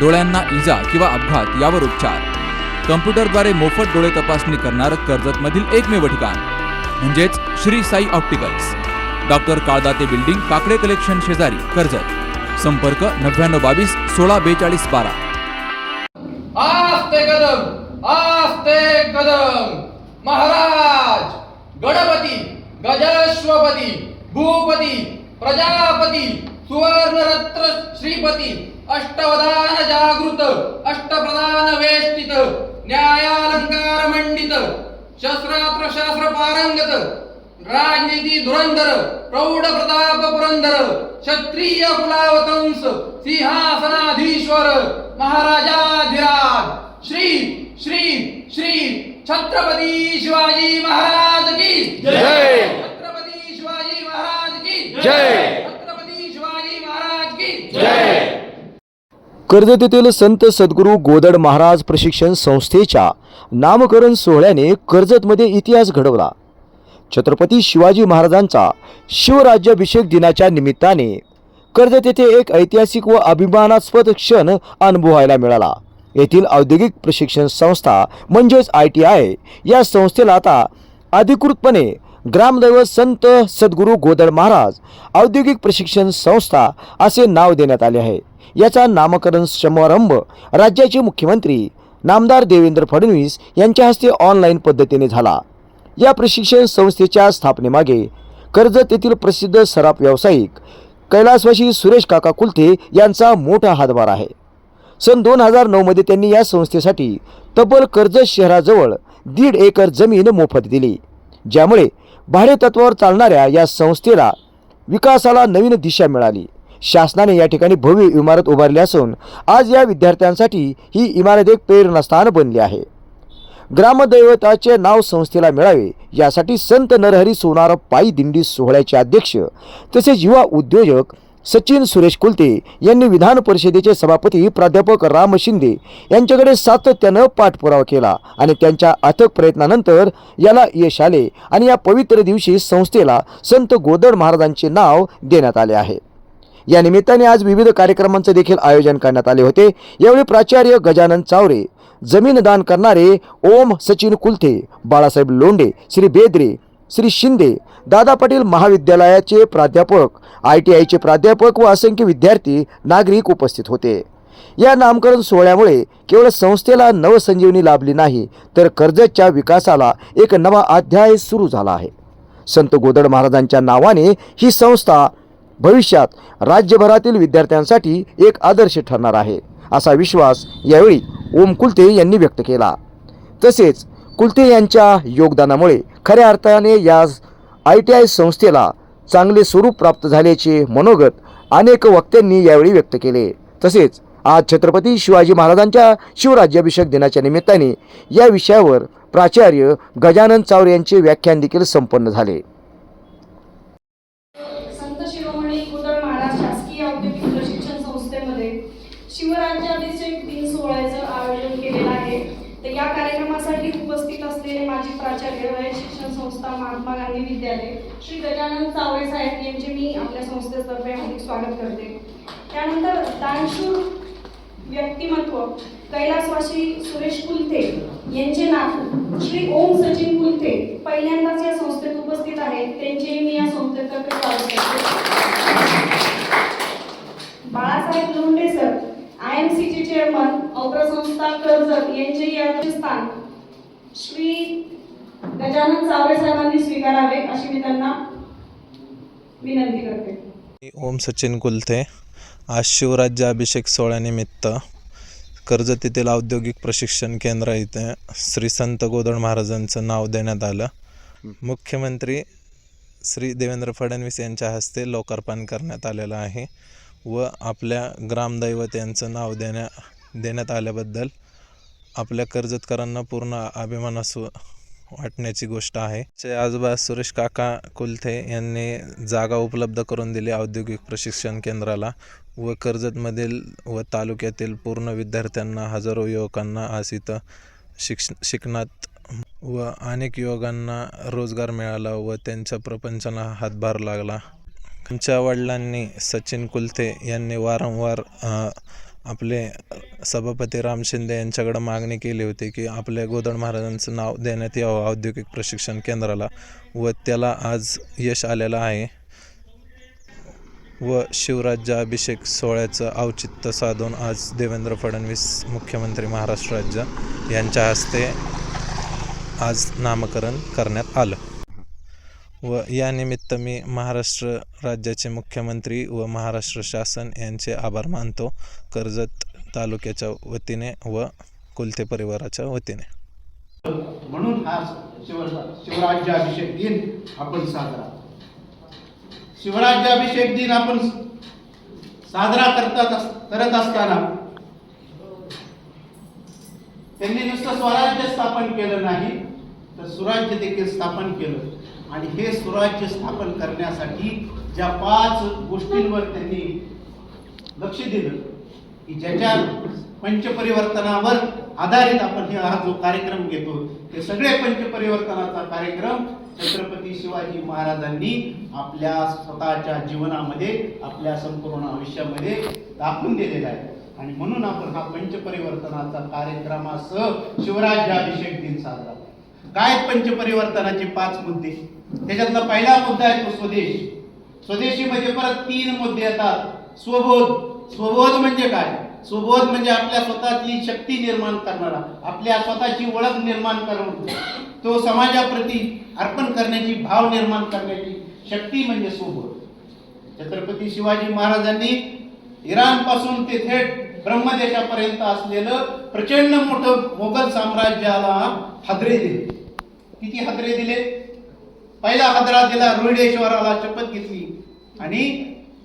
डोळ्यांना इजा किंवा अपघात यावर उपचार. कम्प्युटरद्वारे मोफत डोळे तपासणी करणारं कर्जतमधील एकमेव ठिकाण. म्हणजेच Shri Sai opticals. Doctor Kaldate building Kakade collection शेजारी कर्जत. संपर्क नव्याण्णव बावीस सोळा बेचाळीस बारा. आस्ते कदम आस्ते कदम. महाराज गणपती गजश्वपती भूपती प्रजापती सुवर्णरत्न श्रीपती. अष्टवधान जागृत अष्टप्रधान वेष्टित न्यायालंकार मंडित शस्त्रास्त्र शास्त्र पारंगत राजनीती धुरंधर प्रौढ प्रताप पुरंदर क्षत्रिय कुलावतंस सिंहासनाधीश्वर महाराजाधिराज श्री श्री श्री छत्रपती शिवाजी महाराज की जय. छत्रपती शिवाजी महाराज की जय. छत्रपती शिवाजी महाराज की कर्जत येथील संत सद्गुरू गोदड महाराज प्रशिक्षण संस्थेच्या नामकरण सोहळ्याने कर्जतमध्ये इतिहास घडवला. छत्रपती शिवाजी महाराजांचा शिवराज्याभिषेक दिनाच्या निमित्ताने कर्जत येथे एक ऐतिहासिक व अभिमानास्पद क्षण अनुभवायला मिळाला. येथील औद्योगिक प्रशिक्षण संस्था म्हणजेच आय टी आय या संस्थेला आता अधिकृतपणे ग्रामदैवत संत सद्गुरू गोदड महाराज औद्योगिक प्रशिक्षण संस्था असे नाव देण्यात आले आहे. याचा नामकरण समारंभ राज्याचे मुख्यमंत्री नामदार देवेंद्र फडणवीस यांच्या हस्ते ऑनलाईन पद्धतीने झाला. या प्रशिक्षण संस्थेच्या स्थापनेमागे कर्जत येथील प्रसिद्ध सराफ व्यावसायिक कैलासवासी सुरेश काका कुलथे यांचा मोठा हातभार आहे. सन दोन हजार नऊमध्ये त्यांनी या संस्थेसाठी तब्बल कर्जत शहराजवळ दीड एकर जमीन मोफत दिली ज्यामुळे भाडेतत्वावर चालणाऱ्या या संस्थेला विकासाला नवीन दिशा मिळाली. शासनाने या ठिकाणी भव्य इमारत उभारली असून आज या विद्यार्थ्यांसाठी ही इमारत एक प्रेरणास्थान बनली आहे. ग्रामदैवताचे नाव संस्थेला मिळावे यासाठी संत नरहरी सोनार पायी दिंडी सोहळ्याचे अध्यक्ष तसेच युवा उद्योजक सचिन सुरेश कुलते यांनी विधान परिषदेचे सभापती प्राध्यापक राम शिंदे यांच्याकडे सातत्यानं पाठपुरावा केला आणि त्यांच्या अथक प्रयत्नानंतर याला यश आले आणि या पवित्र दिवशी संस्थेला संत गोदड महाराजांचे नाव देण्यात आले आहे. या निमित्ताने आज विविध कार्यक्रमांचे देखील आयोजन करण्यात आले होते. यावेळी प्राचार्य गजानन चावरे जमीन दान करणारे ओम सचिन कुलथे बाळासाहेब लोंडे श्री बेद्रे श्री शिंदे दादा पाटील महाविद्यालयाचे प्राध्यापक आय टी आयचे प्राध्यापक व असंख्य विद्यार्थी नागरिक उपस्थित होते. या नामकरण सोहळ्यामुळे केवळ संस्थेला नवसंजीवनी लाभली नाही तर कर्जतच्या विकासाला एक नवा अध्याय सुरू झाला आहे. संत गोदड महाराजांच्या नावाने ही संस्था भविष्यात राज्यभरातील विद्यार्थ्यांसाठी एक आदर्श ठरणार आहे असा विश्वास यावेळी ओम कुलते यांनी व्यक्त केला. तसेच कुलते यांच्या योगदानामुळे खऱ्या अर्थाने या आय टी आय संस्थेला चांगले स्वरूप प्राप्त झाल्याचे मनोगत अनेक वक्त्यांनी यावेळी व्यक्त केले. तसेच आज छत्रपती शिवाजी महाराजांच्या शिवराज्याभिषेक दिनाच्या निमित्ताने या विषयावर प्राचार्य गजानन चावरे यांचे व्याख्यान देखील संपन्न झाले. संत शिरोमणी कुदळ महाराज शासकीय औद्योगिक प्रशिक्षण संस्थेमध्ये शिवराज्याभिषेक दिन सोहळ्याचं आयोजन केलेलं तर या कार्यक्रमासाठी उपस्थित असलेले माजी प्राचार्य रयत शिक्षण संस्था महात्मा गांधी विद्यालय श्री गजानन चावरे साहेब यांचे मी आपल्या संस्थेतर्फे हार्दिक स्वागत करते. त्यानंतर दानशूर व्यक्तिमत्व कैलासवासी सुरेश कुलथे यांचे नाव श्री ओम सचिन कुलथे पहिल्यांदाच या संस्थेत उपस्थित आहेत. त्यांचेही मी या संस्थेतर्फे स्वागत करते Balasaheb Londhe sir I M चे पत्रसंस्था कर्जत यांचे याचे स्थान श्री गजानन चावरे साहेबांनी स्वीकारावे अशी मी त्यांना विनंती करते. ओम सचिन कुलथे. आज शिवराज्याभिषेक सोहळ्यानिमित्त कर्जत येथील औद्योगिक प्रशिक्षण केंद्र इथे श्री संत गोदड महाराजांचं नाव देण्यात आलं. मुख्यमंत्री श्री देवेंद्र फडणवीस यांच्या हस्ते लोकार्पण करण्यात आलेलं आहे व आपल्या ग्रामदैवत यांचं नाव देण्या देण्यात आल्याबद्दल आपल्या कर्जतकरांना पूर्ण अभिमानास वाटण्याची गोष्ट आहे. चे आजोबा सुरेश काका कुलथे यांनी जागा उपलब्ध करून दिली औद्योगिक प्रशिक्षण केंद्राला व कर्जतमधील व तालुक्यातील पूर्ण विद्यार्थ्यांना हजारो युवकांना आज इथं शिक्ष शिकण्यात व अनेक युवकांना रोजगार मिळाला व त्यांच्या प्रपंचाला हातभार लागला. आमच्या वडिलांनी सचिन कुलथे यांनी वारंवार आपले सभापती राम शिंदे यांच्याकडे मागणी केली होती की आपल्या गोदड महाराजांचं नाव देण्यात यावं औद्योगिक प्रशिक्षण केंद्राला व त्याला आज यश आलेलं आहे. व शिवराज्याभिषेक सोहळ्याचं औचित्य साधून आज देवेंद्र फडणवीस मुख्यमंत्री महाराष्ट्र राज्य यांच्या हस्ते आज नामकरण करण्यात आलं. व यानिमित्त मी महाराष्ट्र राज्याचे मुख्यमंत्री व महाराष्ट्र शासन यांचे आभार मानतो. कर्जत तालुक्याच्या वतीने व कुलते परिवाराच्या वतीने. म्हणून हा शिवराज्याभिषेक दिन आपण साजरा शिवराज्याभिषेक दिन आपण साजरा करतात करत असताना त्यांनी नुसतं स्वराज्य स्थापन केलं नाही तर सुराज्य देखील स्थापन केलं. आणि हे स्वराज्य स्थापन करण्यासाठी ज्या पाच गोष्टींवर त्यांनी लक्ष दिलं की ज्याच्या पंचपरिवर्तनावर आधारित आपण हे हा जो कार्यक्रम घेतो ते सगळे पंचपरिवर्तनाचा कार्यक्रम छत्रपती शिवाजी महाराजांनी आपल्या स्वतःच्या जीवनामध्ये आपल्या संपूर्ण आयुष्यामध्ये दाखवून दिलेला आहे. आणि म्हणून आपण हा पंचपरिवर्तनाचा कार्यक्रमासह शिवराज्याभिषेक दिन साजरा काय पंचपरिवर्तनाचे पाच मुद्दे? त्याच्यातला पहिला मुद्दा आहे तो स्वदेश. स्वदेशीमध्ये म्हणजे परत तीन मुद्दे येतात. स्वबोध. स्वबोध म्हणजे काय? स्वबोध म्हणजे आपल्या स्वतःची शक्ती निर्माण करणारा आपल्या स्वतःची ओळख निर्माण करून तो समाजाप्रती अर्पण करण्याची भाव निर्माण करण्याची शक्ती म्हणजे स्वबोध. छत्रपती शिवाजी महाराजांनी इराणपासून ते थेट ब्रह्मदेशापर्यंत असलेलं प्रचंड मोठं मोगल साम्राज्याला हादरे दिले. किती हादरे दिले? पहिला हजरा दिला रोहिडेश्वराला शपथ घेतली. आणि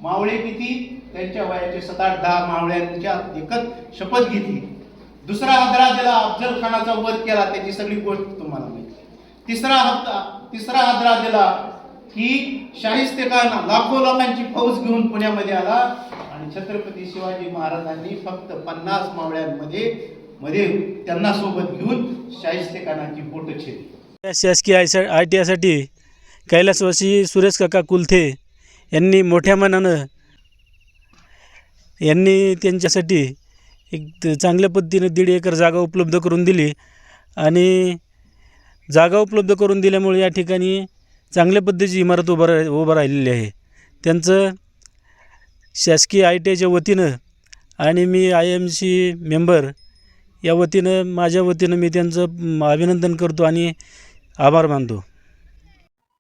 मावळे किती? त्यांच्या वयाचे सात आठ दहा मावळ्यांच्या एकच शपथ घेतली. दुसरा हजरा दिला अफजल खानाचा वध केला त्याची सगळी गोष्ट तुम्हाला माहिती तिसरा हप्ता तिसरा हजरा दिला की शाहिस्ते खान लाखो लोकांची फौज घेऊन पुण्यामध्ये आला आणि छत्रपती शिवाजी महाराजांनी फक्त पन्नास मावळ्यांमध्ये मध्ये त्यांना सोबत घेऊन शाहिस्ते खानाची बोट छेदली शासकीय आय आय टी आयसाठी कैलासवासी सुरेश काका कुलथे यांनी मोठ्या मनानं यांनी त्यांच्यासाठी एक चांगल्या पद्धतीने दीड एकर जागा उपलब्ध करून दिली आणि जागा उपलब्ध करून दिल्यामुळे या ठिकाणी चांगल्या पद्धतीची इमारत उभं रा उभं राहिलेली आहे. त्यांचं शासकीय आय टी आयच्या वतीनं आणि मी आय एम सी मेंबर या वतीनं माझ्या वतीनं मी त्यांचं अभिनंदन करतो आणि आभार मानतो.